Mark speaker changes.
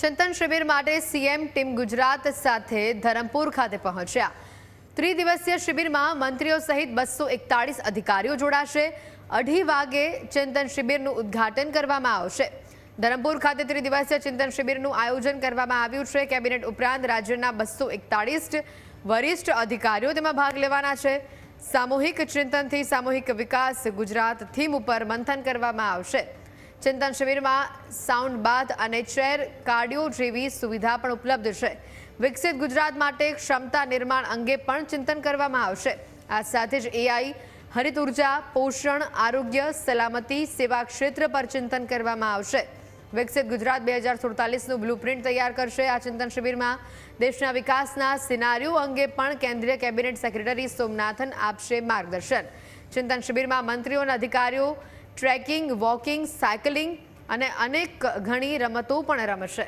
Speaker 1: ચિંતન શિબિર માટે CM team Gujarat સાથે ધરમપુર ખાતે પહોંચ્યા. ત્રિદિવસીય શિબિરમાં મંત્રીઓ સહિત બસો એકતાળીસ અધિકારીઓ જોડાશે. અઢી વાગે ચિંતન શિબિરનું ઉદ્ઘાટન કરવામાં આવશે. ધરમપુર ખાતે ત્રિદિવસીય ચિંતન શિબિરનું આયોજન કરવામાં આવ્યું છે. કેબિનેટ ઉપરાંત રાજ્યના બસો એકતાળીસ વરિષ્ઠ અધિકારીઓ તેમાં ભાગ લેવાના છે. સામૂહિક ચિંતનથી સામૂહિક વિકાસ ગુજરાત થીમ ઉપર મંથન કરવામાં આવશે. ચિંતન શિબિરમાં સાઉન્ડ બાથ અને ચેર, કાર્ડિયો જેવી સુવિધા પણ ઉપલબ્ધ છે. વિકસિત ગુજરાત માટે ક્ષમતા નિર્માણ અંગે પણ ચિંતન કરવામાં આવશે. આ સાથે જ એઆઈ હરિત ઊર્જા, પોષણ, આરોગ્ય, સલામતી, સેવા ક્ષેત્ર પર ચિંતન કરવામાં આવશે. વિકસિત ગુજરાત બે હજાર સુડતાલીસનું બ્લુપ્રિન્ટ તૈયાર કરશે આ ચિંતન શિબિરમાં. દેશના વિકાસના સિનારીઓ અંગે પણ કેન્દ્રીય કેબિનેટ સેક્રેટરી સોમનાથન આપશે માર્ગદર્શન. ચિંતન શિબિરમાં મંત્રીઓ અને અધિકારીઓ ટ્રેકિંગ વોકિંગ સાયકલિંગ અને અનેક ઘણી રમતો પણ રમશે.